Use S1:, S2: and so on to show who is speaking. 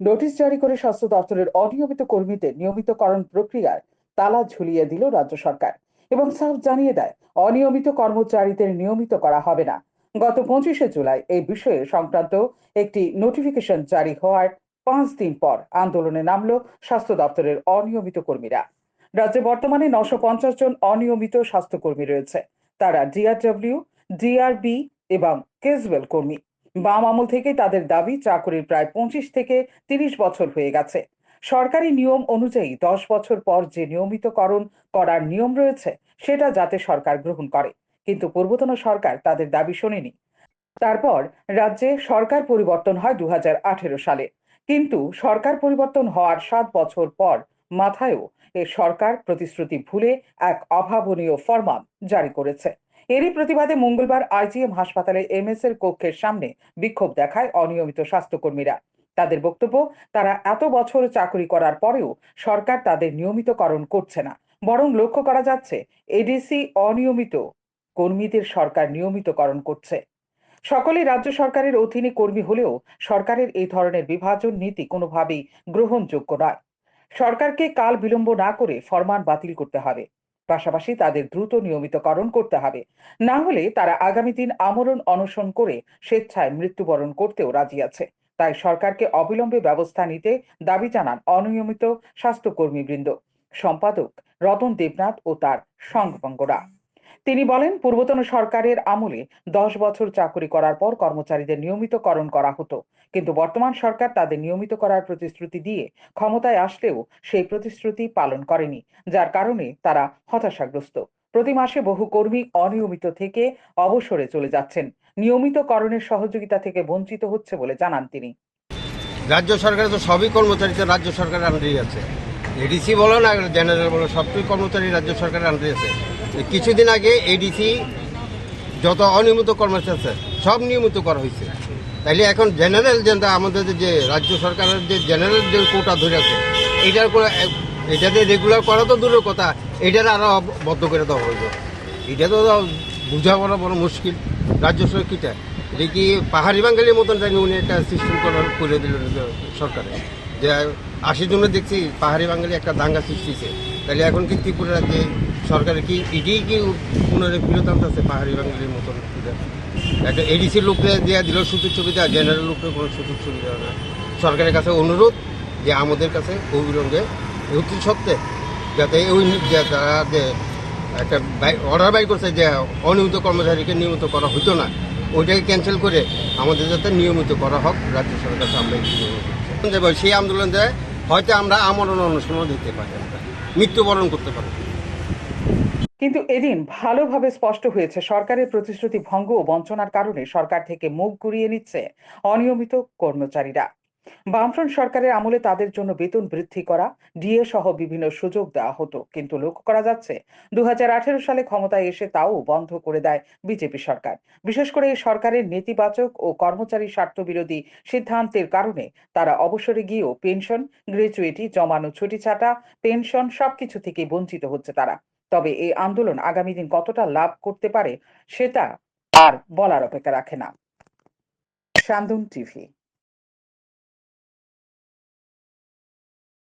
S1: Notice জারি করে স্বাস্থ্য দপ্তরের অনিয়মিত কর্মীদের নিয়মিতকরণ প্রক্রিয়ার তালা ঝুলিয়ে দিল রাজ্য সরকার এবং সাফ জানিয়ে দেয়, অনিয়মিত কর্মচারীদের নিয়মিত করা হবে না। গত পঁচিশে জুলাই এই বিষয়ে সংক্রান্ত একটি নোটিফিকেশন জারি হওয়ার পাঁচ দিন পর আন্দোলনে নামল স্বাস্থ্য দপ্তরের অনিয়মিত কর্মীরা। রাজ্যে বর্তমানে নশো পঞ্চাশ জন অনিয়মিত স্বাস্থ্যকর্মী রয়েছে। তারা ডিআরডব্লিউ ডিআরবি এবং কেসওয়েল কর্মী। বাম আমল থেকে তাদের দাবি চাকরির প্রায় পঁচিশ থেকে তিরিশ বছর হয়ে গেছে। সরকারি নিয়ম অনুযায়ী দশ বছর পর যে নিয়মিতকরণ করার নিয়ম রয়েছে, সেটা যাতে সরকার গ্রহণ করে। কিন্তু পূর্বতন সরকার তাদের দাবি শোনেনি। তারপর রাজ্যে সরকার পরিবর্তন হয় দু হাজার আঠেরো সালে। কিন্তু সরকার পরিবর্তন হওয়ার সাত বছর পর মাথায়ও এ সরকার প্রতিশ্রুতি ভুলে এক অভাবনীয় ফরমান জারি করেছে। এরই প্রতিবাদে মঙ্গলবার আইজিএম হাসপাতালে এমএস এর কক্ষের সামনে বিক্ষোভ দেখায় অনিয়মিত স্বাস্থ্যকর্মীরা। তাদের বক্তব্য, তারা এত বছর চাকরি করার পরেও সরকার তাদের নিয়মিতকরণ করছে না। বরং লক্ষ্য করা যাচ্ছে, এডিসি অনিয়মিত কর্মীদের সরকার নিয়মিতকরণ করছে। সকলেই রাজ্য সরকারের অধীনে কর্মী হলেও সরকারের এই ধরনের বিভাজন নীতি কোনোভাবেই গ্রহণযোগ্য নয়। সরকারকে কাল বিলম্ব না করে ফরমান বাতিল করতে হবে। পাশাপাশি তাদের দ্রুত নিয়মিতকরণ করতে হবে। না হলে তারা আগামী দিন আমরণ অনশন করে স্বেচ্ছায় মৃত্যুবরণ করতেও রাজি আছে। তাই সরকারকে অবিলম্বে ব্যবস্থা নিতে দাবি জানান অনিয়মিত স্বাস্থ্যকর্মীবৃন্দ। সম্পাদক রতন দেবনাথ ও তার সঙ্গপঙ্গরা তিনি বলেন, পূর্বতন সরকারের আমলে দশ বছর চাকরি করার পর কর্মচারীদের নিয়মিতকরণ করা হতো। কিন্তু বর্তমান সরকার তাদের নিয়মিত করার প্রতিশ্রুতি দিয়ে ক্ষমতায় আসলেও সেই প্রতিশ্রুতি পালন করেনি, যার কারণে তারা হতাশাগ্রস্ত। প্রতি মাসে বহু কর্মী অনিয়মিত থেকে অবসরে চলে যাচ্ছেন। নিয়মিতকরণের সহযোগিতা থেকে বঞ্চিত হচ্ছে বলে জানান তিনি।
S2: রাজ্য সরকারে তো সবই কর্মচারী রাজ্য সরকারের আন্ডারেই আছে। এডিসি বলো না জেনারেল বলো সবই কর্মচারী রাজ্য সরকারের আন্ডারে আছে। কিছুদিন আগে এডিসি যত অনিয়মিত কর্মচারী আছে, সব নিয়মিত করা হয়েছে। তাইলে এখন জেনারেল যেটা আমাদের যে রাজ্য সরকারের যে জেনারেল যে কোটা ধরে আছে এটার করে এটাতে রেগুলার করা তো দূরের কথা, এটার আরও বদ্ধ করে দেওয়া হইল এটা তো বোঝা বড় বড় মুশকিল। রাজ্য সরকার কিটা এটা কি পাহাড়ি বাঙালির মতন জানি উনি একটা সিস্টেম করার করে দিল সরকারে। যে আশি জনে দেখছি পাহাড়ি বাঙালি একটা দাঙ্গা সৃষ্টি হয়েছে। তাহলে এখন কি ত্রিপুরা রাজ্যে সরকারের কি এটাই কি পুনরায় ফিরত আনতেছে পাহাড়ি বাঙালির মতন? এটা? একটা এডিসির লোকরে দেওয়া দিল সুযোগ সুবিধা জেনারেল লোকরে কোনো সুযোগ সুবিধা না। সরকারের কাছে অনুরোধ যে আমাদের কাছে অবিলম্বে অতি সত্ত্বে যাতে ওই তারা যে একটা অর্ডার বাই করছে যে অনিয়মিত কর্মচারীকে নিয়মিত করা হতো না, ওইটাকে ক্যান্সেল করে আমাদের যাতে নিয়মিত করা হোক, রাজ্য সরকার আমরা সেই আন্দোলন দেয়, হয়তো আমরা আমরণ অনুষ্ঠানও দিতে পারি আমরা। মৃত্যুবরণ করতে পারি।
S1: কিন্তু এদিন ভালোভাবে স্পষ্ট হয়েছে, সরকারের প্রতিশ্রুতি ভঙ্গ ও বঞ্চনার কারণে সরকার থেকে মুখ ঘুরিয়ে নিচ্ছে অনিয়মিত কর্মচারীরা। বামফ্রন্ট সরকারের আমলে তাদের জন্য বেতন বৃদ্ধি করা, ডিএ সহ বিভিন্ন সুযোগ দেওয়া হতো, কিন্তু লক্ষ্য করা যাচ্ছে দু সালে ক্ষমতায় এসে তাও বন্ধ করে দেয় বিজেপি সরকার। বিশেষ করে এই সরকারের নেতিবাচক ও কর্মচারী স্বার্থ বিরোধী সিদ্ধান্তের কারণে তারা অবসরে গিয়েও পেনশন, গ্র্যাচুইটি, জমানো ছুটি ছাটা, পেনশন সবকিছু থেকে বঞ্চিত হচ্ছে তারা। তবে এই আন্দোলন আগামী দিন কতটা লাভ করতে পারে, সেটা আর বলার অপেক্ষা রাখে না। শান্তন টিভি